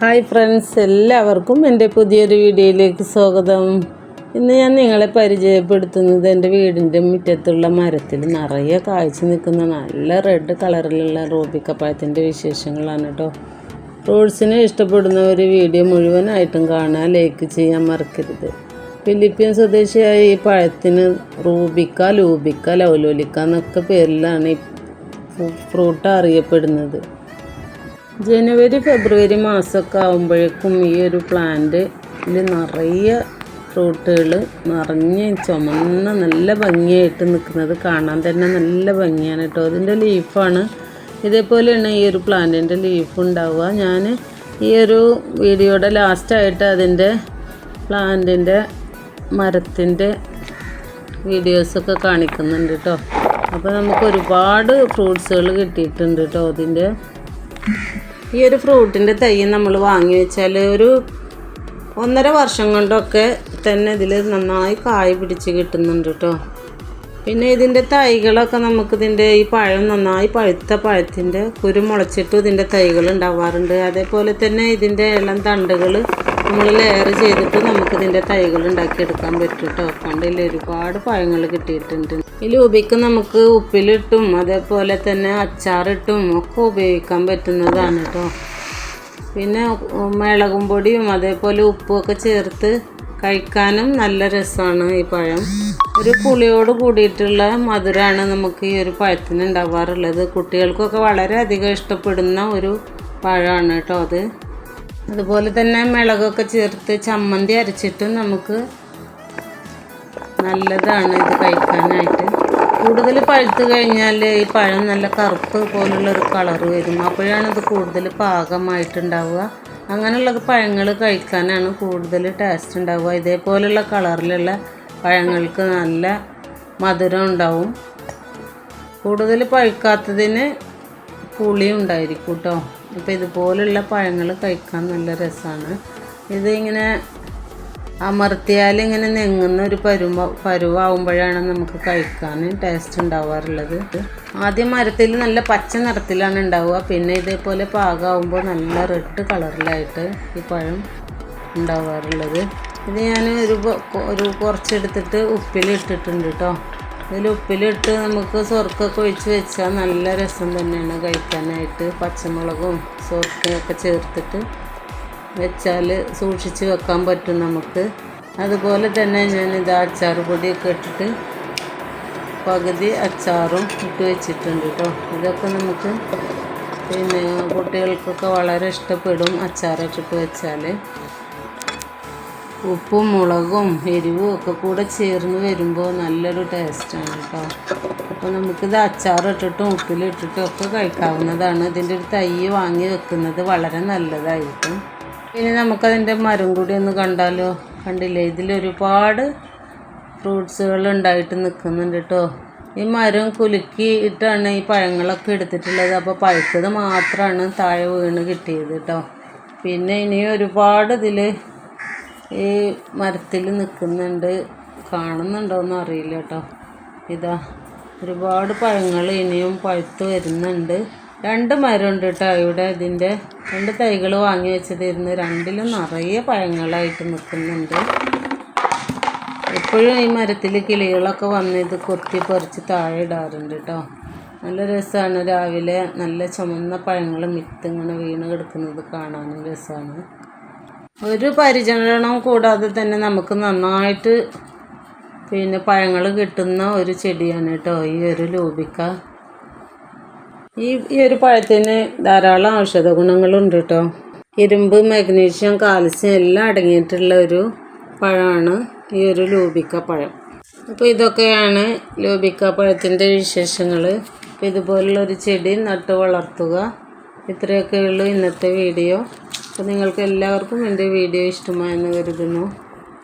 Hi friends എല്ലാവർക്കും എന്റെ പുതിയൊരു വീഡിയോയിലേക്ക് സ്വാഗതം. ഇന്ന് ഞാൻ നിങ്ങളെ പരിചയപ്പെടുത്തുന്നത് എന്റെ വീടിന്റെ മുറ്റത്തുള്ള മരത്തിൽ നിറയെ കാഴ്ച നിൽക്കുന്ന നല്ല റെഡ് കളറിലുള്ള റോബിക്കപ്പഴത്തിന്റെ വിശേഷങ്ങളാണ് കേട്ടോ. ഫ്രൂട്ട്സിനെ ഇഷ്ടപ്പെടുന്നവർ വീഡിയോ മുഴുവനായിട്ടും കാണാൻ ലൈക്ക് ചെയ്യാൻ മറക്കരുത്. ഫിലിപ്പീൻ സ്വദേശിയായ ഈ പഴത്തിന് റൂബിക്ക ലൂബിക്ക ലൗലോലിക്ക എന്നൊക്കെ പേരിലാണ് ഈ ഫ്രൂട്ട് അറിയപ്പെടുന്നത്. ജനുവരി ഫെബ്രുവരി മാസമൊക്കെ ആകുമ്പോഴേക്കും ഈ ഒരു പ്ലാന്റിൽ നിറയെ ഫ്രൂട്ടുകൾ നിറഞ്ഞ് ചുമന്ന നല്ല ഭംഗിയായിട്ട് നിൽക്കുന്നത് കാണാൻ തന്നെ നല്ല ഭംഗിയാണ് കേട്ടോ. അതിന്റെ ലീഫാണ് ഇതേപോലെയാണ് ഈ ഒരു പ്ലാന്റിന്റെ ലീഫ് ഉണ്ടാവുക. ഞാൻ ഈ ഒരു വീഡിയോയുടെ ലാസ്റ്റായിട്ട് അതിന്റെ പ്ലാന്റിന്റെ മരത്തിന്റെ വീഡിയോസൊക്കെ കാണിക്കുന്നുണ്ട് കേട്ടോ. അപ്പോൾ നമുക്ക് ഒരുപാട് ഫ്രൂട്ട്സുകൾ കിട്ടിയിട്ടുണ്ട് കേട്ടോ അതിന്റെ ഈ ഒരു ഫ്രൂട്ടിന്റെ തൈ നമ്മൾ വാങ്ങി വെച്ചാൽ ഒരു ഒന്നര വർഷം കൊണ്ടൊക്കെ തന്നെ ഇതിൽ നന്നായി കായ് പിടിച്ച് കിട്ടുന്നുണ്ട് കേട്ടോ പിന്നെ ഇതിന്റെ തൈകളൊക്കെ നമുക്ക് ഇതിന്റെ ഈ പഴം നന്നായി പഴുത്ത പഴത്തിന്റെ കുരു മുളച്ചിട്ടും ഇതിന്റെ തൈകൾ ഉണ്ടാവാറുണ്ട്. അതേപോലെ തന്നെ ഇതിന്റെ ഇളം തണ്ടുകൾ നമ്മൾ ലെയർ ചെയ്തിട്ട് നമുക്ക് ഇതിന്റെ തൈകൾ ഉണ്ടാക്കിയെടുക്കാൻ പറ്റും കേട്ടോ പണ്ടിൽ ഒരുപാട് പഴങ്ങൾ കിട്ടിയിട്ടുണ്ട്. ഈ ലൂബിക്ക് നമുക്ക് ഉപ്പിലിട്ടും അതേപോലെ തന്നെ അച്ചാറിട്ടും ഒക്കെ ഉപയോഗിക്കാൻ പറ്റുന്നതാണ് കേട്ടോ പിന്നെ മിളകും പൊടിയും അതേപോലെ ഉപ്പുമൊക്കെ ചേർത്ത് കഴിക്കാനും നല്ല രസമാണ് ഈ പഴം. ഒരു പുളിയോട് കൂടിയിട്ടുള്ള മധുരമാണ് നമുക്ക് ഈ ഒരു പഴത്തിന് ഉണ്ടാവാറുള്ളത്. കുട്ടികൾക്കൊക്കെ വളരെയധികം ഇഷ്ടപ്പെടുന്ന ഒരു പഴമാണ് കേട്ടോ അത്. അതുപോലെ തന്നെ മിളകൊക്കെ ചേർത്ത് ചമ്മന്തി അരച്ചിട്ടും നമുക്ക് നല്ലതാണ് ഇത് കഴിക്കാനായിട്ട്. കൂടുതൽ പഴുത്ത് കഴിഞ്ഞാൽ ഈ പഴം നല്ല കറുപ്പ് പോലുള്ളൊരു കളർ വരും. അപ്പോഴാണ് ഇത് കൂടുതൽ പാകമായിട്ടുണ്ടാവുക. അങ്ങനെയുള്ള പഴങ്ങൾ കഴിക്കാനാണ് കൂടുതൽ ടേസ്റ്റ് ഉണ്ടാവുക. ഇതേപോലുള്ള കളറിലുള്ള പഴങ്ങൾക്ക് നല്ല മധുരം ഉണ്ടാവും. കൂടുതൽ പഴുക്കാത്തതിന് പുളി ഉണ്ടായിരിക്കും കേട്ടോ അപ്പോൾ ഇതുപോലുള്ള പഴങ്ങൾ കഴിക്കാൻ നല്ല രസമാണ് ഇത് ഇങ്ങനെ അമർത്തിയാൽ ഇങ്ങനെ നെങ്ങുന്ന ഒരു പരുവ പരുവാകുമ്പോഴാണ് നമുക്ക് കഴിക്കാൻ ടേസ്റ്റ് ഉണ്ടാവാറുള്ളത്. ആദ്യം മരത്തിൽ നല്ല പച്ച നിറത്തിലാണ് ഉണ്ടാവുക. പിന്നെ ഇതേപോലെ പാകമാകുമ്പോൾ നല്ല റെഡ് കളറിലായിട്ട് ഈ പഴം ഉണ്ടാവാറുള്ളത്. ഇത് ഞാൻ ഒരു ഒരു കുറച്ചെടുത്തിട്ട് ഉപ്പിലിട്ടിട്ടുണ്ട് കേട്ടോ ഇതിൽ ഉപ്പിലിട്ട് നമുക്ക് സ്വർക്കൊക്കെ ഒഴിച്ച് വെച്ചാൽ നല്ല രസം തന്നെയാണ് കഴിക്കാനായിട്ട്. പച്ചമുളകും സ്വർക്കൊക്കെ ചേർത്തിട്ട് വെച്ചാൽ സൂക്ഷിച്ച് വെക്കാൻ പറ്റും നമുക്ക്. അതുപോലെ തന്നെ ഞാൻ ഇത് അച്ചാർ പൊടിയൊക്കെ ഇട്ടിട്ട് പകുതി അച്ചാറും ഇട്ട് വെച്ചിട്ടുണ്ട് കേട്ടോ ഇതൊക്കെ നമുക്ക് പിന്നെ കുട്ടികൾക്കൊക്കെ വളരെ ഇഷ്ടപ്പെടും അച്ചാറൊക്കെ ഇട്ട് വെച്ചാൽ ഉപ്പും മുളകും എരിവും ഒക്കെ കൂടെ ചേർന്ന് വരുമ്പോൾ നല്ലൊരു ടേസ്റ്റാണ് കേട്ടോ അപ്പോൾ നമുക്കിത് അച്ചാറിട്ടിട്ടും ഉപ്പിലിട്ടിട്ടും ഒക്കെ കഴിക്കാവുന്നതാണ്. ഇതിന്റെ ഒരു തൈ വാങ്ങി വെക്കുന്നത് വളരെ നല്ലതായിരിക്കും. പിന്നെ നമുക്കതിന്റെ മരം കൂടി ഒന്ന് കണ്ടാലോ? കണ്ടില്ലേ? ഇതിലൊരുപാട് ഫ്രൂട്ട്സുകൾ ഉണ്ടായിട്ട് നിൽക്കുന്നുണ്ട് കേട്ടോ ഈ മരം കുലുക്കി ഇട്ടാണ് ഈ പഴങ്ങളൊക്കെ എടുത്തിട്ടുള്ളത്. അപ്പോൾ പഴുത്തത് മാത്രമാണ് താഴെ വീണ് കിട്ടിയത് കേട്ടോ പിന്നെ ഇനി ഒരുപാട് ഇതിൽ ഈ മരത്തിൽ നിൽക്കുന്നുണ്ട്. കാണുന്നുണ്ടോയെന്ന് അറിയില്ല കേട്ടോ. ഇതാ ഒരുപാട് പഴങ്ങൾ ഇനിയും പഴുത്ത് വരുന്നുണ്ട്. രണ്ട് മരമുണ്ട് കേട്ടോ ഇവിടെ. ഇതിന്റെ രണ്ട് തൈകൾ വാങ്ങി വെച്ചതിരുന്ന് രണ്ടിലും നിറയെ പഴങ്ങളായിട്ട് നിൽക്കുന്നുണ്ട്. എപ്പോഴും ഈ മരത്തിൽ കിളികളൊക്കെ വന്ന് ഇത് കൊത്തി പറിച്ച് താഴെ ഇടാറുണ്ട് കേട്ടോ. നല്ല രസമാണ്. രാവിലെ നല്ല ചുമന്ന പഴങ്ങൾ മിത്തിങ്ങനെ വീണ് കിടക്കുന്നത് കാണാനും രസമാണ്. ഒരു പരിചരണം കൂടാതെ തന്നെ നമുക്ക് നന്നായിട്ട് പിന്നെ പഴങ്ങൾ കിട്ടുന്ന ഒരു ചെടിയാണ് കേട്ടോ ഈ ഒരു ലൂബിക്ക. ഈ ഈ ഒരു പഴത്തിന് ധാരാളം ഔഷധ ഗുണങ്ങളുണ്ട് കേട്ടോ. ഇരുമ്പ് മഗ്നീഷ്യം കാൽസ്യം എല്ലാം അടങ്ങിയിട്ടുള്ള ഒരു പഴമാണ് ഈ ഒരു ലൂബിക്ക പഴം. അപ്പോൾ ഇതൊക്കെയാണ് ലൂബിക്ക പഴത്തിന്റെ വിശേഷങ്ങൾ അപ്പോൾ ഇതുപോലുള്ള ഒരു ചെടി നട്ട് വളർത്തുക. ഇത്രയൊക്കെയുള്ളൂ ഇന്നത്തെ വീഡിയോ. അപ്പോൾ നിങ്ങൾക്ക് എല്ലാവർക്കും എന്റെ വീഡിയോ ഇഷ്ടമായെന്ന് കരുതുന്നു.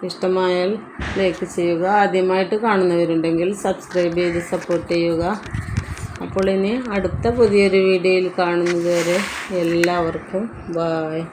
ഇഷ്ടമായാൽ ലൈക്ക് ചെയ്യുക. ആദ്യമായിട്ട് കാണുന്നവരുണ്ടെങ്കിൽ സബ്സ്ക്രൈബ് ചെയ്ത് സപ്പോർട്ട് ചെയ്യുക. അപ്പോൾ ഇനി അടുത്ത പുതിയൊരു വീഡിയോയിൽ കാണുന്നതുവരെ എല്ലാവർക്കും ബായ്